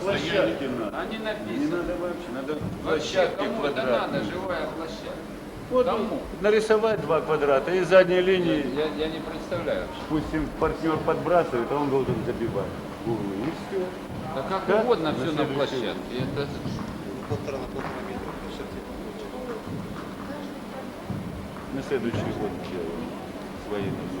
Площадки надо. А не Не надо вообще, надо площадки кому это надо, живая площадка? Вот Кому? нарисовать два квадрата и задней линии, Я, я не представляю пусть им партнер подбрасывает, а он должен забивать углы. И все. Да как Да? угодно На все на площадке. Это Полтора на полтора метра. На следующий год делаем свои назывы.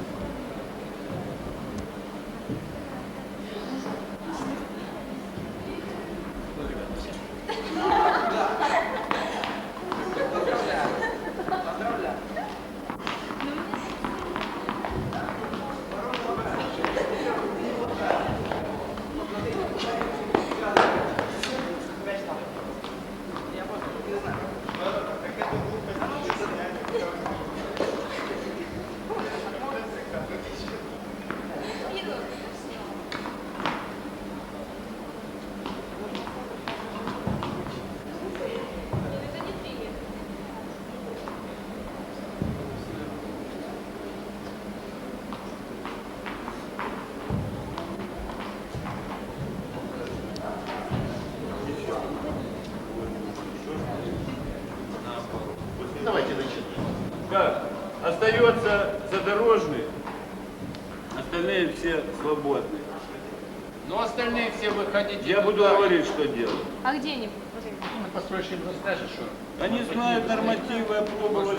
Давайте начнем. Так, остается задорожный, остальные все свободны. Ну остальные все выходите. Я буду говорить, что делать. А где-нибудь? Ну, построящим расскажешь, что. Они знают нормативы, опробовали.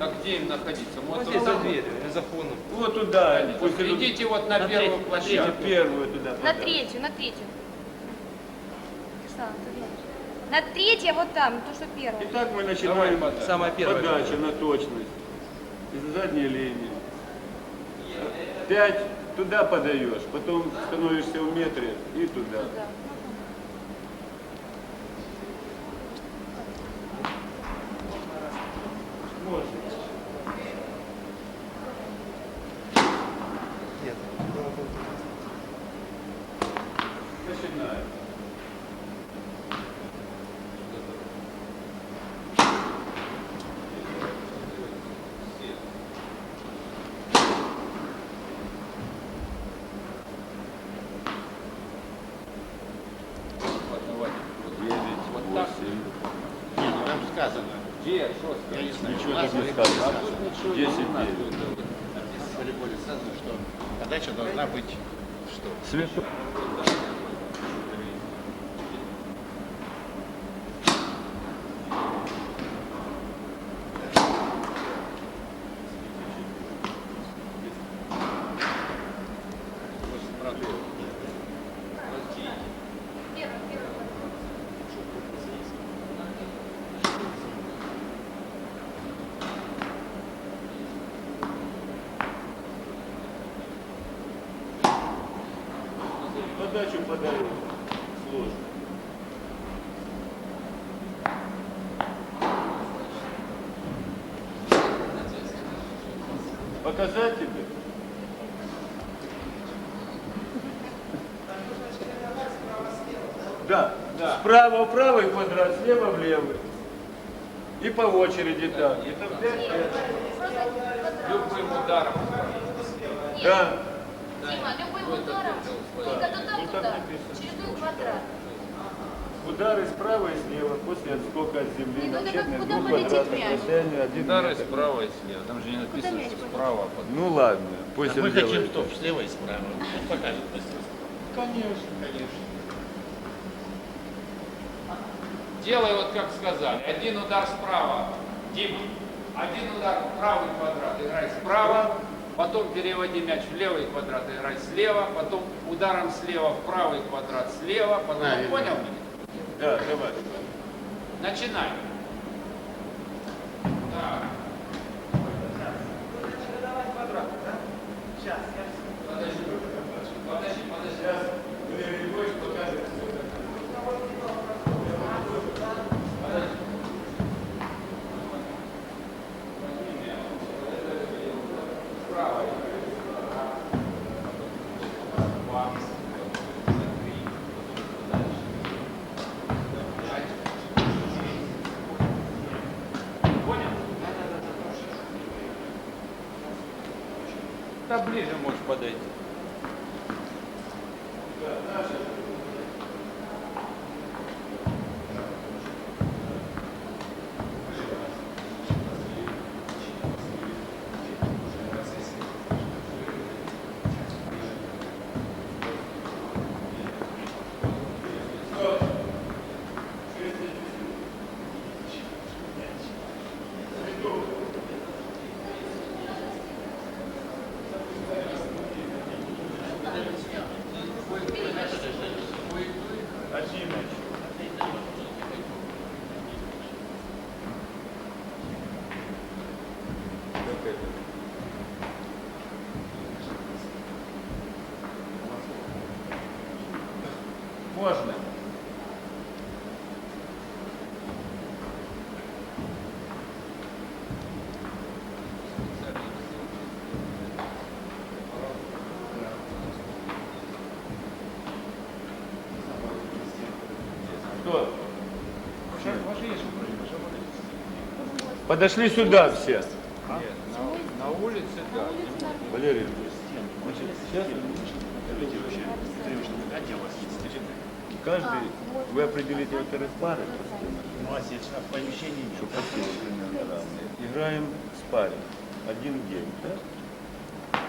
А где им находиться? Вот, Здесь за дверью, за фоном. Вот туда, пусть идут Идите вот на, На первую площадку. первую туда. На третью, на третью. На третье вот там, то, что первое. Итак, мы начинаем. Самая первая. подача на точность. Из задней линии. Пять туда подаешь, потом становишься в метре и туда. Да. Можно. Нет. Начинаем. Вот, давайте. Вот, Девять, вот так. восемь. Не, ну там сказано. Где? Что Я не знаю. Ничего У нас так не в волейболе сказано. А тут ничего Десять, не надо. девять. В волейболе сказано, что подача должна быть что? Свету. Первое, первое. Подачу подаю. Сложно. Показать тебе? Да. Справа в правый квадрат, слева в левый. И по очереди так. Это пять, пять. Любым ударом. Да. Дима, любым ударом, только Ну, так туда, написано. чередуй квадрат. Удары справа и слева после отскока от земли Ну, на это куда двух полетит мяч? Удары метр. справа и слева. Там же не написано, что справа. а потом. Ну ладно, пусть Мы он хотим, делает. чтобы слева и справа. Покажет. Конечно, конечно. Делай вот как сказали. Один удар справа. Дима. Один удар в правый квадрат. Играй справа. Потом переводи мяч в левый квадрат. Играй слева. Потом ударом слева в правый квадрат слева. Потом Правильно. понял меня? Да, давай. Начинай. Ближе можешь подойти. Кто? Подошли сюда все. Нет, на, на улице, да. Валерий, каждый, вы определите во-первых, пары, У вас есть в помещении что по силе примерно равные. Играем с парой. Один гейм, да?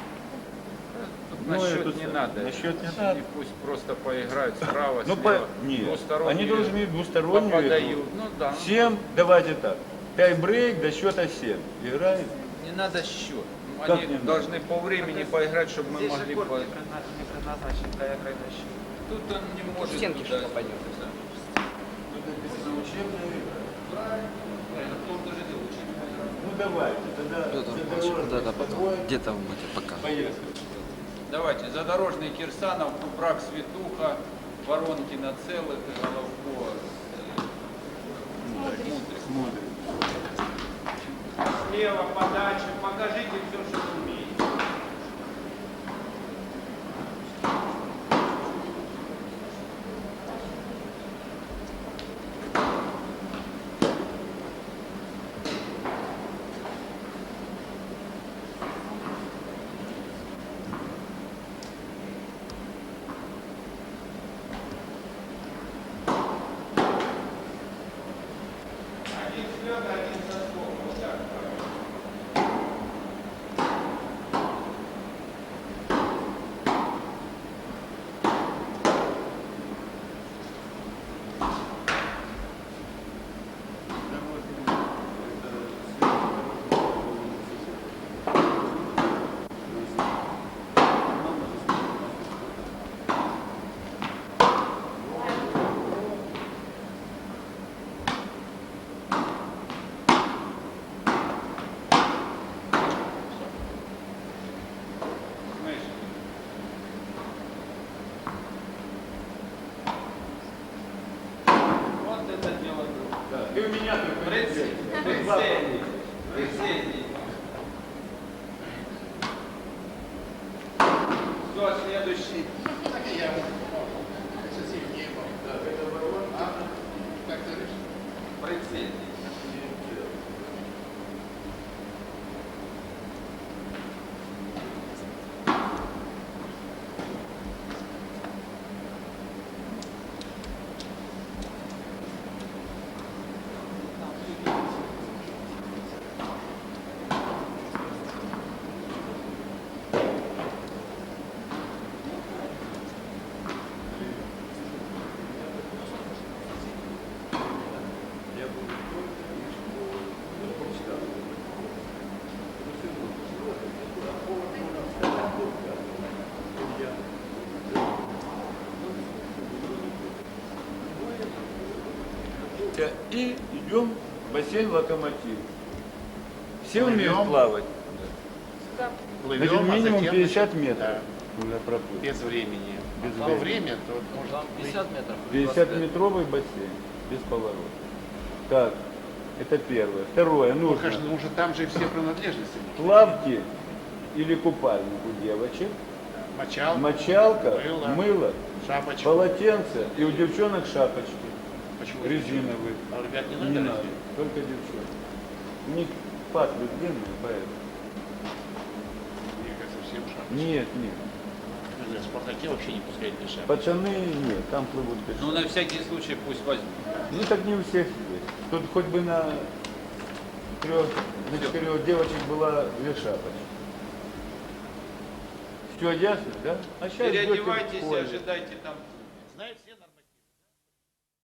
Ну, на счет не надо. на счет не надо. И пусть просто поиграют справа, Ну, слева. по... Нет, они должны двустороннюю попадают. игру. Ну да. Семь, давайте так. Тай-брейк до счета 7. Играем. Не надо счет. Как Они не надо? должны по времени поиграть, чтобы мы могли по... предназначен для игры на счет. Тут он не может Стенки туда- попадет. Ну давайте, тогда задорожный подвой. Где там будете пока? Поехали. Давайте, задорожный Кирсанов, Купрак, Светуха, Воронкина целых и Головко. Смотрим. Слева, подальше, покажите все, что вы умеете. Один слет, один соскок. Вот так. Знаешь, Вот это дело друг. Да. Ты у меня здесь. прицельный, прицельный. Все, следующий. Прицельный. И идем в бассейн локомотив. Все Плывем. умеют плавать? Плывем, Значит, а минимум затем 50 начнем- метров. Да, Нужно проплыть. без времени. Без По времени. время, то вот может Там 50 метров. 50-метровый бассейн, без поворота. Так, это первое. Второе, Ну, нужно конечно, уже там же все принадлежности. плавки или купальник у девочек, Мочал, мочалка, Мыло. мыло, шапочка. полотенце и у девчонок шапочки Почему? резиновые. А ребят не Не надо? надо, разве? только девчонки. У них патлы длинные, поэтому. Мне кажется, всем Нет, нет. В Спартаке вообще не пускают дышать. Пацаны нет, там плывут без Ну, на всякий случай пусть возьмут. Ну так не у всех есть. Тут хоть бы на трех, на четырех девочек была вешапочка. Все ясно, да? А сейчас Переодевайтесь и ожидайте там. Нормально.